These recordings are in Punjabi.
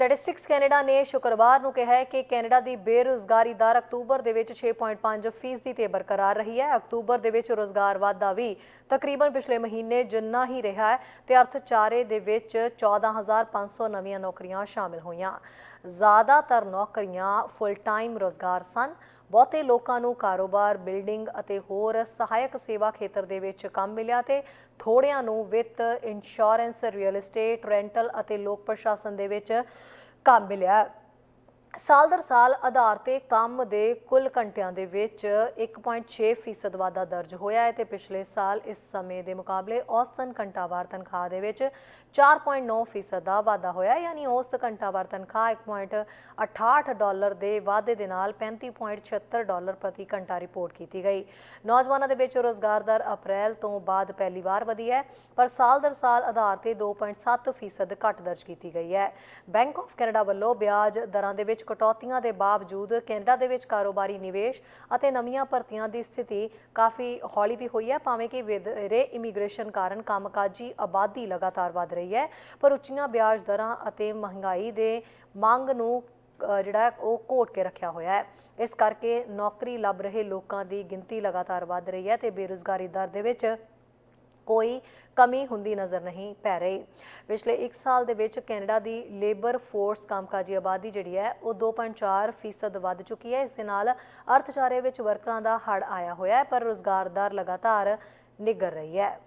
ਸਟੈਟਿਸਟਿਕਸ ਕੈਨੇਡਾ ਨੇ ਸ਼ੁੱਕਰਵਾਰ ਨੂੰ ਕਿਹਾ ਹੈ ਕਿ ਕੈਨੇਡਾ ਦੀ ਬੇਰੁਜ਼ਗਾਰੀ ਦਰ ਅਕਤੂਬਰ ਦੇ ਵਿੱਚ 6.5% ਫੀਸਦੀ ਤੇ ਬਰਕਰਾਰ ਰਹੀ ਹੈ। ਅਕਤੂਬਰ ਦੇ ਵਿੱਚ ਰੋਜ਼ਗਾਰ ਵਾਧਾ ਵੀ ਤਕਰੀਬਨ ਪਿਛਲੇ ਮਹੀਨੇ ਜਿੰਨਾ ਹੀ ਰਿਹਾ ਹੈ, ਤੇ ਅਰਥਚਾਰੇ ਦੇ ਵਿੱਚ 14500 ਨਵੀਆਂ ਨੌਕਰੀਆਂ ਸ਼ਾਮਿਲ ਹੋਈਆਂ। ਜ਼ਿਆਦਾਤਰ ਨੌਕਰੀਆਂ ਫੁੱਲ ਟਾਈਮ ਰੋਜ਼ਗਾਰ ਸਨ। ਬਹੁਤੇ ਲੋਕਾਂ ਨੂੰ ਕਾਰੋਬਾਰ, ਬਿਲਡਿੰਗ ਅਤੇ ਹੋਰ ਸਹਾਇਕ ਸੇਵਾ ਖੇਤਰ ਦੇ ਵਿੱਚ ਕੰਮ ਮਿਲਿਆ ਤੇ ਥੋੜਿਆਂ ਨੂੰ ਵਿੱਤ ਇੰਸ਼ੋਰੈਂਸ ਰੀਅਲ ਏਸਟੇਟ ਰੈਂਟਲ ਅਤੇ ਲੋਕ ਪ੍ਰਸ਼ਾਸਨ ਦੇ ਵਿੱਚ ਕੰਮ ਮਿਲਿਆ। ਸਾਲ ਦਰ ਸਾਲ ਆਧਾਰ ਤੇ ਕੰਮ ਦੇ ਕੁੱਲ ਘੰਟਿਆਂ ਦੇ ਵਿੱਚ 1.6% ਫੀਸਦ ਵਾਧਾ ਦਰਜ ਹੋਇਆ ਹੈ ਤੇ ਪਿਛਲੇ ਸਾਲ ਇਸ ਸਮੇਂ ਦੇ ਮੁਕਾਬਲੇ ਔਸਤਨ ਘੰਟਾਵਾਰ ਤਨਖਾਹ ਦੇ ਵਿੱਚ 4.9% ਫੀਸਦ ਦਾ ਵਾਧਾ ਹੋਇਆ ਹੈ, ਯਾਨੀ ਔਸਤ ਘੰਟਾਵਾਰ ਤਨਖਾਹ 1.68 ਡਾਲਰ ਦੇ ਵਾਧੇ ਦੇ ਨਾਲ 35.76 ਡਾਲਰ ਪ੍ਰਤੀ ਘੰਟਾ ਰਿਪੋਰਟ ਕੀਤੀ ਗਈ। ਨੌਜਵਾਨਾਂ ਦੇ ਵਿੱਚ ਰੋਜ਼ਗਾਰ ਦਰ ਅਪ੍ਰੈਲ ਤੋਂ ਬਾਅਦ ਪਹਿਲੀ ਵਾਰ ਵਧੀ ਹੈ ਪਰ ਸਾਲ ਦਰ ਸਾਲ ਆਧਾਰ ਤੇ 2.7% ਫੀਸਦ ਘੱਟ ਦਰਜ ਕੀਤੀ ਗਈ ਹੈ। ਬੈਂਕ ਆਫ ਕੈਨੇਡਾ ਵੱਲੋਂ ਵਿਆਜ ਦਰਾਂ ਦੇ ਵਿੱਚ ਕਟੌਤੀਆਂ ਦੇ ਬਾਵਜੂਦ ਕੈਨੇਡਾ ਦੇ ਵਿੱਚ ਕਾਰੋਬਾਰੀ ਨਿਵੇਸ਼ ਅਤੇ ਨਵੀਆਂ ਭਰਤੀਆਂ ਦੀ ਸਥਿਤੀ ਕਾਫੀ ਹੌਲੀ ਵੀ ਹੋਈ ਹੈ, ਭਾਵੇਂ ਕਿ ਵਧੇਰੇ ਇਮੀਗ੍ਰੇਸ਼ਨ ਕਾਰਨ ਕੰਮਕਾਜੀ ਆਬਾਦੀ ਲਗਾਤਾਰ ਵਧ ਰਹੀ ਹੈ, ਪਰ ਉੱਚੀਆਂ ਵਿਆਜ ਦਰਾਂ ਅਤੇ ਮਹਿੰਗਾਈ ਦੇ ਮੰਗ ਨੂੰ ਜਿਹੜਾ ਉਹ ਘੋਟ ਕੇ ਰੱਖਿਆ ਹੋਇਆ ਹੈ। ਇਸ ਕਰਕੇ ਨੌਕਰੀ ਲੱਭ ਰਹੇ ਲੋਕਾਂ ਦੀ ਗਿਣਤੀ ਲਗਾਤਾਰ ਵੱਧ ਰਹੀ ਹੈ ਤੇ ਬੇਰੁਜ਼ਗਾਰੀ ਦਰ ਦੇ ਵਿੱਚ ਕੋਈ ਕਮੀ ਹੁੰਦੀ ਨਜ਼ਰ ਨਹੀਂ ਪੈ ਰਹੀ। ਪਿਛਲੇ 1 ਸਾਲ ਦੇ ਵਿੱਚ ਕੈਨੇਡਾ ਦੀ ਲੇਬਰ ਫੋਰਸ ਕੰਮਕਾਜੀ ਆਬਾਦੀ ਜਿਹੜੀ ਹੈ, ਉਹ 2.4 ਫੀਸਦ ਵੱਧ ਚੁੱਕੀ ਹੈ। ਇਸ ਦੇ ਨਾਲ ਅਰਥਚਾਰੇ ਵਿੱਚ ਵਰਕਰਾਂ ਦਾ ਹੜ ਆਇਆ ਹੋਇਆ ਹੈ, ਪਰ ਰੋਜ਼ਗਾਰ ਦਰ ਲਗਾਤਾਰ ਨਿੱਗਰ ਰਹੀ ਹੈ।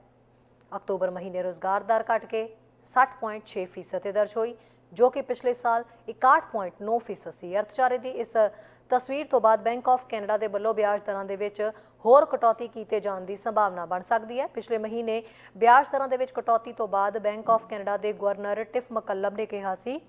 ਅਕਤੂਬਰ ਮਹੀਨੇ ਰੋਜ਼ਗਾਰ ਦਰ ਘਟ ਕੇ 60.6 ਫੀਸਦ ਤੇ ਦਰਜ ਹੋਈ। ਜੋ ਕਿ ਪਿਛਲੇ ਸਾਲ 61.9 ਫੀਸਦ ਸੀ। ਅਰਥਚਾਰੇ ਦੀ ਇਸ ਤਸਵੀਰ ਤੋਂ ਬਾਅਦ ਬੈਂਕ ਆਫ ਕੈਨੇਡਾ ਦੇ ਵੱਲੋਂ ਵਿਆਜ ਦਰਾਂ ਦੇ ਵਿੱਚ ਹੋਰ ਕਟੌਤੀ ਕੀਤੇ ਜਾਣ ਦੀ ਸੰਭਾਵਨਾ ਬਣ ਸਕਦੀ ਹੈ। ਪਿਛਲੇ ਮਹੀਨੇ ਵਿਆਜ ਦਰਾਂ ਦੇ ਵਿੱਚ ਕਟੌਤੀ ਤੋਂ ਬਾਅਦ ਬੈਂਕ ਆਫ ਕੈਨੇਡਾ ਦੇ ਗਵਰਨਰ ਟਿਫ ਮਕੱਲਮ ਨੇ ਕਿਹਾ ਸੀ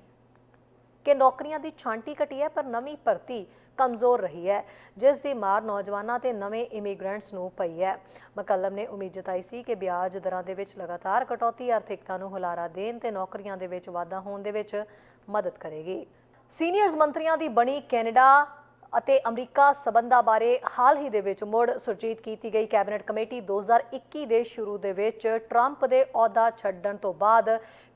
ਕਿ ਨੌਕਰੀਆਂ ਦੀ ਛਾਂਟੀ ਘਟੀ ਹੈ, ਪਰ ਨਵੀਂ ਭਰਤੀ ਕਮਜ਼ੋਰ ਰਹੀ ਹੈ, ਜਿਸ ਦੀ ਮਾਰ ਨੌਜਵਾਨਾਂ ਤੇ ਨਵੇਂ ਇਮੀਗ੍ਰੈਂਟਸ ਨੂੰ ਪਈ ਹੈ। ਮਕੱਲਮ ਨੇ ਉਮੀਦ ਜਤਾਈ ਸੀ ਕਿ ਵਿਆਜ ਦਰਾਂ ਦੇ ਵਿੱਚ ਲਗਾਤਾਰ ਕਟੌਤੀ ਆਰਥਿਕਤਾ ਨੂੰ ਹੁਲਾਰਾ ਦੇਣ ਤੇ ਨੌਕਰੀਆਂ ਦੇ ਵਿੱਚ ਵਾਧਾ ਹੋਣ ਦੇ ਵਿੱਚ ਮਦਦ ਕਰੇਗੀ। ਸੀਨੀਅਰਸ ਮੰਤਰੀਆਂ ਦੀ ਬਣੀ ਕੈਨੇਡਾ ਅਤੇ ਅਮਰੀਕਾ ਸਬੰਧਾਂ ਬਾਰੇ ਹਾਲ ਹੀ ਦੇ ਵਿੱਚ ਮੁੜ ਸੁਰਜੀਤ ਕੀਤੀ ਗਈ ਕੈਬਨਿਟ ਕਮੇਟੀ 2021 ਦੇ ਸ਼ੁਰੂ ਦੇ ਵਿੱਚ ਟਰੰਪ ਦੇ ਅਹੁਦਾ ਛੱਡਣ ਤੋਂ ਬਾਅਦ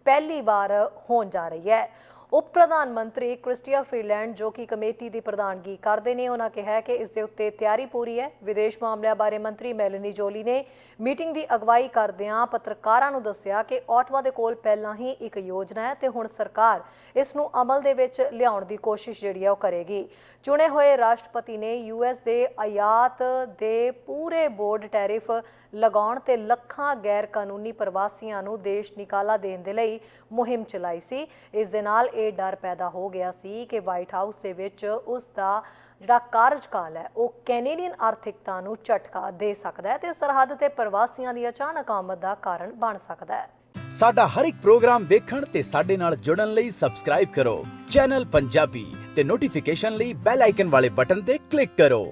ਪਹਿਲੀ ਵਾਰ ਹੋਣ ਜਾ ਰਹੀ ਹੈ। ਉਪ ਪ੍ਰਧਾਨ ਮੰਤਰੀ ਕ੍ਰਿਸਟੀਆ ਫਰੀਲੈਂਡ, ਜੋ ਕਿ ਕਮੇਟੀ ਦੀ ਪ੍ਰਧਾਨਗੀ ਕਰਦੇ ਨੇ, ਉਹਨਾਂ ਕਿਹਾ ਕਿ ਇਸ ਦੇ ਉੱਤੇ ਤਿਆਰੀ ਪੂਰੀ ਹੈ। ਵਿਦੇਸ਼ ਮਾਮਲਿਆਂ ਬਾਰੇ ਮੰਤਰੀ ਮੈਲਨੀ ਜੋਲੀ ਨੇ ਮੀਟਿੰਗ ਦੀ ਅਗਵਾਈ ਕਰਦਿਆਂ ਪੱਤਰਕਾਰਾਂ ਨੂੰ ਦੱਸਿਆ ਕਿ ਆਟਵਾ ਦੇ ਕੋਲ ਪਹਿਲਾਂ ਹੀ ਇੱਕ ਯੋਜਨਾ ਹੈ ਤੇ ਹੁਣ ਸਰਕਾਰ ਇਸ ਨੂੰ ਅਮਲ ਦੇ ਵਿੱਚ ਲਿਆਉਣ ਦੀ ਕੋਸ਼ਿਸ਼ ਜਿਹੜੀ ਹੈ ਉਹ ਕਰੇਗੀ। ਚੁਣੇ ਹੋਏ ਰਾਸ਼ਟਰਪਤੀ ਨੇ ਯੂਐਸ ਦੇ ਆਯਾਤ ਦੇ ਪੂਰੇ ਬੋਰਡ ਟੈਰਿਫ ਲਗਾਉਣ ਤੇ ਲੱਖਾਂ ਗੈਰ ਕਾਨੂੰਨੀ ਪ੍ਰਵਾਸੀਆਂ ਨੂੰ ਦੇਸ਼ ਨਿਕਾਲਾ ਦੇਣ ਦੇ ਲਈ ਲਈ ਮੁਹਿੰਮ ਚਲਾਈ ਸੀ। ਇਸ ਦੇ ਨਾਲ ਇਹ ਡਰ ਪੈਦਾ ਹੋ ਗਿਆ ਸੀ ਕਿ ਵਾਈਟ ਹਾਊਸ ਦੇ ਵਿੱਚ ਉਸ ਦਾ ਜਿਹੜਾ ਕਾਰਜਕਾਲ ਹੈ, ਉਹ ਕੈਨੇਡੀਅਨ ਆਰਥਿਕਤਾ ਨੂੰ ਝਟਕਾ ਦੇ ਸਕਦਾ ਹੈ ਤੇ ਸਰਹੱਦ ਤੇ ਪ੍ਰਵਾਸੀਆਂ ਦੀ ਅਚਾਨਕ ਆਮਦ ਦਾ ਕਾਰਨ ਬਣ ਸਕਦਾ ਹੈ। ਸਾਡਾ ਹਰ ਇੱਕ ਪ੍ਰੋਗਰਾਮ ਦੇਖਣ ਤੇ ਸਾਡੇ ਨਾਲ ਜੁੜਨ ਲਈ ਸਬਸਕ੍ਰਾਈਬ ਕਰੋ। ਚੈਨਲ ਪੰਜਾਬੀ ਤੇ ਨੋਟੀਫਿਕੇਸ਼ਨ ਲਈ ਬੈਲ ਆਈਕਨ ਵਾਲੇ ਬਟਨ ਤੇ ਕਲਿੱਕ ਕਰੋ।